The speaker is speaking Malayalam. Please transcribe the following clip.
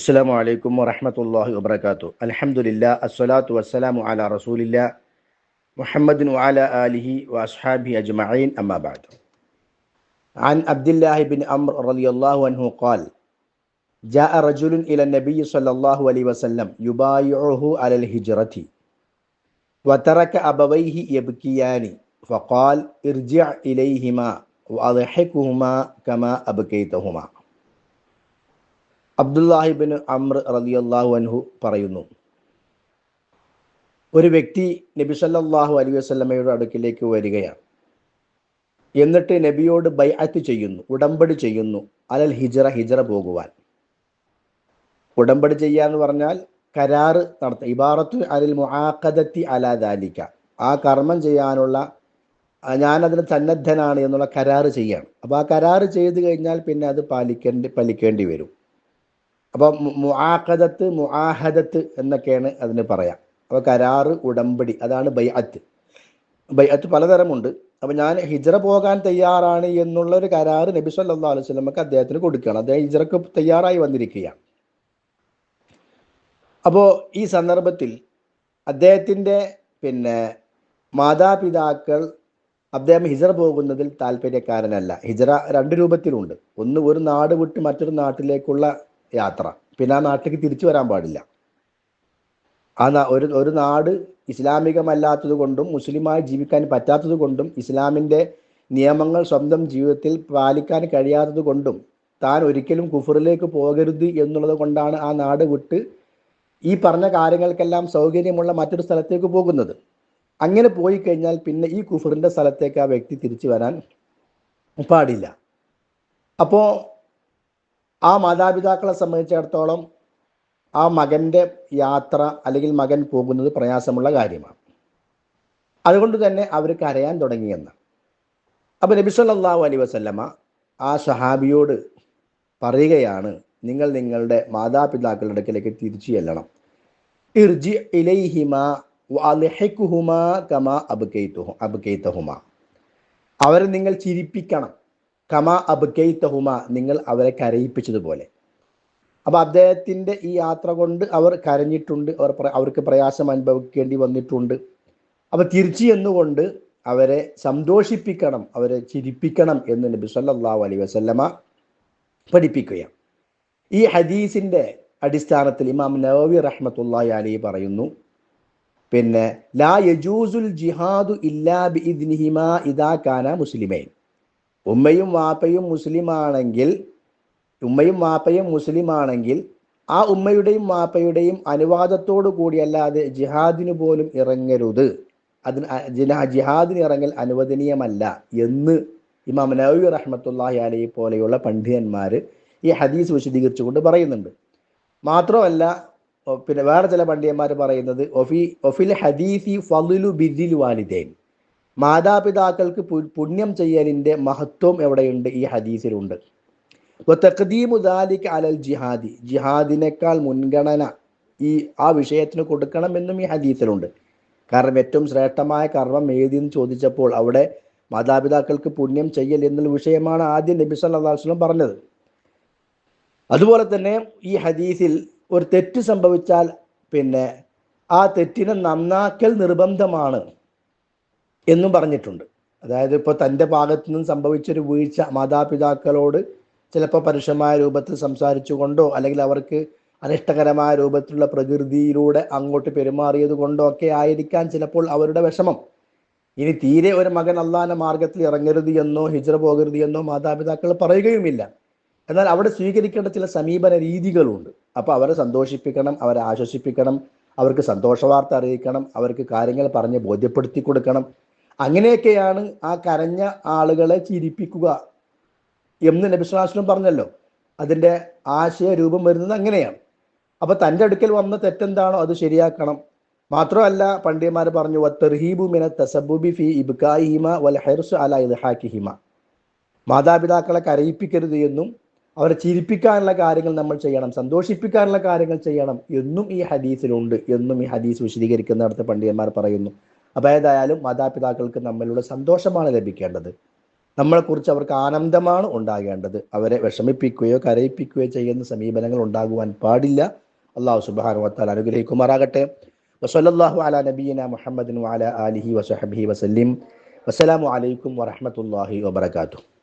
السلام عليكم ورحمة الله وبركاته. الحمد لله الصلاة والسلام على رسول الله محمد وعلى آله وأصحابه أجمعين أما بعد. عن عبد الله بن عمرو رضي الله عنه قال جاء رجل إلى النبي صلى الله عليه وسلم يبايعه على الهجرة وترك أبويه يبكيان فقال ارجع إليهما وأضحكهما كما أبكيتهما. അബ്ദുല്ലാഹിബിൻ അമ്ര റലിയല്ലാഹു അൻഹു പറയുന്നു. ഒരു വ്യക്തി നബി സല്ലാഹു അലൈഹി വസ്ലമയുടെ അടുക്കിലേക്ക് വരികയാണ്. എന്നിട്ട് നബിയോട് ബൈഅത്ത് ചെയ്യുന്നു ഉടമ്പടി ചെയ്യുന്നു അലൽ ഹിജറ ഹിജറ പോകുവാൻ. ഉടമ്പടി ചെയ്യുക ചെയ്യാന്ന് പറഞ്ഞാൽ കരാറ് നടത്ത ഇബാറത്തു അലിൽ മുആഖദത്തി അലാ ദാലിക. ആ കർമ്മം ചെയ്യാനുള്ള ഞാനതിന് സന്നദ്ധനാണ് എന്നുള്ള കരാറ് ചെയ്യണം. അപ്പോൾ ആ കരാറ് ചെയ്തു കഴിഞ്ഞാൽ പിന്നെ അത് പാലിക്കേണ്ടി പാലിക്കേണ്ടി വരും. അപ്പോൾ മുആഖദത്ത് മുആഹദത്ത് എന്നൊക്കെയാണ് അതിന് പറയാം. അപ്പോൾ കരാറ് ഉടമ്പടി അതാണ് ബൈഅത്ത്. ബൈഅത്ത് പലതരമുണ്ട്. അപ്പോൾ ഞാൻ ഹിജറ പോകാൻ തയ്യാറാണ് എന്നുള്ള ഒരു കരാറ് നബി സല്ലല്ലാഹു അലൈഹി വസല്ലമക്ക് അദ്ദേഹത്തിന് കൊടുക്കുകയാണ്. അദ്ദേഹം ഹിജറക്ക് തയ്യാറായി വന്നിരിക്കുകയാണ്. അപ്പോൾ ഈ സന്ദർഭത്തിൽ അദ്ദേഹത്തിന്റെ പിന്നെ മാതാപിതാക്കൾ അദ്ദേഹം ഹിജറ പോകുന്നതിൽ താല്പര്യക്കാരനല്ല. ഹിജറ രണ്ട് രൂപത്തിലുണ്ട്. ഒന്ന് ഒരു നാട് വിട്ട് മറ്റൊരു നാട്ടിലേക്കുള്ള യാത്ര. പിന്നെ ആ നാട്ടിലേക്ക് തിരിച്ചു വരാൻ പാടില്ല. ആ ഒരു ഒരു നാട് ഇസ്ലാമികമല്ലാത്തത് കൊണ്ടും മുസ്ലിമായി ജീവിക്കാൻ പറ്റാത്തത് കൊണ്ടും ഇസ്ലാമിന്റെ നിയമങ്ങൾ സ്വന്തം ജീവിതത്തിൽ പാലിക്കാൻ കഴിയാത്തത് കൊണ്ടും താൻ ഒരിക്കലും കുഫറിലേക്ക് പോകരുത് എന്നുള്ളത് കൊണ്ടാണ് ആ നാട് വിട്ട് ഈ പറഞ്ഞ കാര്യങ്ങൾക്കെല്ലാം സൗകര്യമുള്ള മറ്റൊരു സ്ഥലത്തേക്ക് പോകുന്നത്. അങ്ങനെ പോയി കഴിഞ്ഞാൽ പിന്നെ ഈ കുഫറിന്റെ സ്ഥലത്തേക്ക് ആ വ്യക്തി തിരിച്ചു വരാൻ പാടില്ല. അപ്പോൾ ആ മാതാപിതാക്കളെ സംബന്ധിച്ചിടത്തോളം ആ മകന്റെ യാത്ര അല്ലെങ്കിൽ മകൻ പോകുന്നത് പ്രയാസമുള്ള കാര്യമാണ്. അതുകൊണ്ട് തന്നെ അവർ കരയാൻ തുടങ്ങിയെന്ന്. അപ്പോൾ നബി സല്ലല്ലാഹു അലൈഹി വസല്ലമ ആ സഹാബിയോട് പറയുകയാണ് നിങ്ങൾ നിങ്ങളുടെ മാതാപിതാക്കളുടെ അടുക്കലേക്ക് തിരിച്ചു ചെല്ലണം. ഇർജി ഇലൈഹിമ വഅൽഹിഖുഹുമ കമാ അബ്കൈതഹുമ. അവരെ നിങ്ങൾ ചിരിപ്പിക്കണം. കമ അബ്കൈത്തഹുമ നിങ്ങൾ അവരെ കരയിപ്പിച്ചതുപോലെ. അപ്പോൾ അദ്ദേഹത്തിന്റെ ഈ യാത്ര കൊണ്ട് അവർ കരഞ്ഞിട്ടുണ്ട് അവർ അവർക്ക് പ്രയാസം അനുഭവിക്കേണ്ടി വന്നിട്ടുണ്ട്. അപ്പോൾ തിരിച്ചു എന്നുകൊണ്ട് അവരെ സന്തോഷിപ്പിക്കണം അവരെ ചിരിപ്പിക്കണം എന്ന് നബി സല്ലല്ലാഹു അലൈഹി വസല്ലമ പഠിപ്പിക്കുകയാണ്. ഈ ഹദീസിന്റെ അടിസ്ഥാനത്തിൽ ഇമാം നവവി റഹ്മത്തുള്ളാഹി അലി പറയുന്നു പിന്നെ ലാ യജൂസുൽ ജിഹാദു ഇല്ലാ ബി ഇദ്നിഹിമ ഇദാ കാന മുസ്ലിമൈൻ. ഉമ്മയും വാപ്പയും മുസ്ലിമാണെങ്കിൽ ഉമ്മയും വാപ്പയും മുസ്ലിമാണെങ്കിൽ ആ ഉമ്മയുടെയും വാപ്പയുടെയും അനുവാദത്തോടു കൂടിയല്ലാതെ ജിഹാദിന് പോലും ഇറങ്ങരുത്. അതിന് ജിഹാദിന് ഇറങ്ങൽ അനുവദനീയമല്ല എന്ന് ഇമാം നവി റഹ്മത്തുല്ലാഹി അലൈ പോലെയുള്ള പണ്ഡിതന്മാർ ഈ ഹദീസ് വിശദീകരിച്ചുകൊണ്ട് പറയുന്നുണ്ട്. മാത്രമല്ല പിന്നെ വേറെ ചില പണ്ഡിതന്മാർ പറയുന്നത് ഒഫി ഒഫിൽ ഹദീസി ഫലുലു ബിദിൽ വാലിദേൻ. മാതാപിതാക്കൾക്ക് പുണ്യം ചെയ്യലിന്റെ മഹത്വം എവിടെയുണ്ട്? ഈ ഹദീസിലുണ്ട്. തഖദീമുദാലിക്ക് അലൽ ജിഹാദി. ജിഹാദിനേക്കാൾ മുൻഗണന ഈ ആ വിഷയത്തിന് കൊടുക്കണമെന്നും ഈ ഹദീസിലുണ്ട്. കാരണം ഏറ്റവും ശ്രേഷ്ഠമായ കർമ്മം ഏതെന്ന് ചോദിച്ചപ്പോൾ അവിടെ മാതാപിതാക്കൾക്ക് പുണ്യം ചെയ്യൽ എന്നുള്ള വിഷയമാണ് ആദ്യം നബി വസല്ലം പറഞ്ഞത്. അതുപോലെ തന്നെ ഈ ഹദീസിൽ ഒരു തെറ്റ് സംഭവിച്ചാൽ പിന്നെ ആ തെറ്റിനെ നന്നാക്കൽ നിർബന്ധമാണ്. എന്നും പറഞ്ഞിട്ടുണ്ട്. അതായത് ഇപ്പോൾ തന്റെ ഭാഗത്തു നിന്നും സംഭവിച്ചൊരു വീഴ്ച മാതാപിതാക്കളോട് ചിലപ്പോൾ പരുഷമായ രൂപത്തിൽ സംസാരിച്ചു കൊണ്ടോ അല്ലെങ്കിൽ അവർക്ക് അനിഷ്ടകരമായ രൂപത്തിലുള്ള പ്രകൃതിയിലൂടെ അങ്ങോട്ട് പെരുമാറിയത് കൊണ്ടോ ഒക്കെ ആയിരിക്കാൻ ചിലപ്പോൾ അവരുടെ വിഷമം. ഇനി തീരെ ഒരു മകൻ അള്ളാന മാർഗത്തിൽ ഇറങ്ങരുത് എന്നോ ഹിജറ പോകരുത് എന്നോ മാതാപിതാക്കൾ പറയുകയുമില്ല. എന്നാൽ അവിടെ സ്വീകരിക്കേണ്ട ചില സമീപന രീതികളുണ്ട്. അപ്പോൾ അവരെ സന്തോഷിപ്പിക്കണം അവരെ ആശ്വസിപ്പിക്കണം അവർക്ക് സന്തോഷവാർത്ത അറിയിക്കണം അവർക്ക് കാര്യങ്ങൾ പറഞ്ഞ് ബോധ്യപ്പെടുത്തി കൊടുക്കണം. അങ്ങനെയൊക്കെയാണ് ആ കരഞ്ഞ ആളുകളെ ചിരിപ്പിക്കുക എന്ന് നബിസ്വലാസ്ലം പറഞ്ഞല്ലോ. അതിന്റെ ആശയ രൂപം വരുന്നത് അങ്ങനെയാണ്. അപ്പൊ തന്റെ അടുക്കൽ വന്ന തെറ്റെന്താണോ അത് ശരിയാക്കണം. മാത്രമല്ല പണ്ഡിതന്മാർ പറഞ്ഞു മിന ഫി ഇബ്കായിഹിമ വൽ അല മാതാപിതാക്കളെ കരയിപ്പിക്കരുത് എന്നും അവരെ ചിരിപ്പിക്കാനുള്ള കാര്യങ്ങൾ നമ്മൾ ചെയ്യണം സന്തോഷിപ്പിക്കാനുള്ള കാര്യങ്ങൾ ചെയ്യണം എന്നും ഈ ഹദീസിലുണ്ട് എന്നും ഈ ഹദീസ് വിശദീകരിക്കുന്ന അടുത്ത പണ്ഡിതന്മാർ പറയുന്നു. അപ്പോൾ ഏതായാലും മാതാപിതാക്കൾക്ക് നമ്മളുടെ സന്തോഷമാണ് ലഭിക്കേണ്ടത്. നമ്മളെക്കുറിച്ച് അവർക്ക് ആനന്ദമാണ് ഉണ്ടാകേണ്ടത്. അവരെ വിഷമിപ്പിക്കുകയോ കരയിപ്പിക്കുകയോ ചെയ്യുന്ന സമീപനങ്ങൾ ഉണ്ടാകുവാൻ പാടില്ല. അള്ളാഹു സുബാനുവത്താൽ അനുഗ്രഹിക്കുമാറാകട്ടെ. വസല്ലാഹു അല നബീന മുഹമ്മദിൻ വാല അലിഹി വസഹബി വസല്ലിം. വസ്സലാമു അലൈക്കും വറഹമത്തല്ലാഹി വബർക്കാത്തു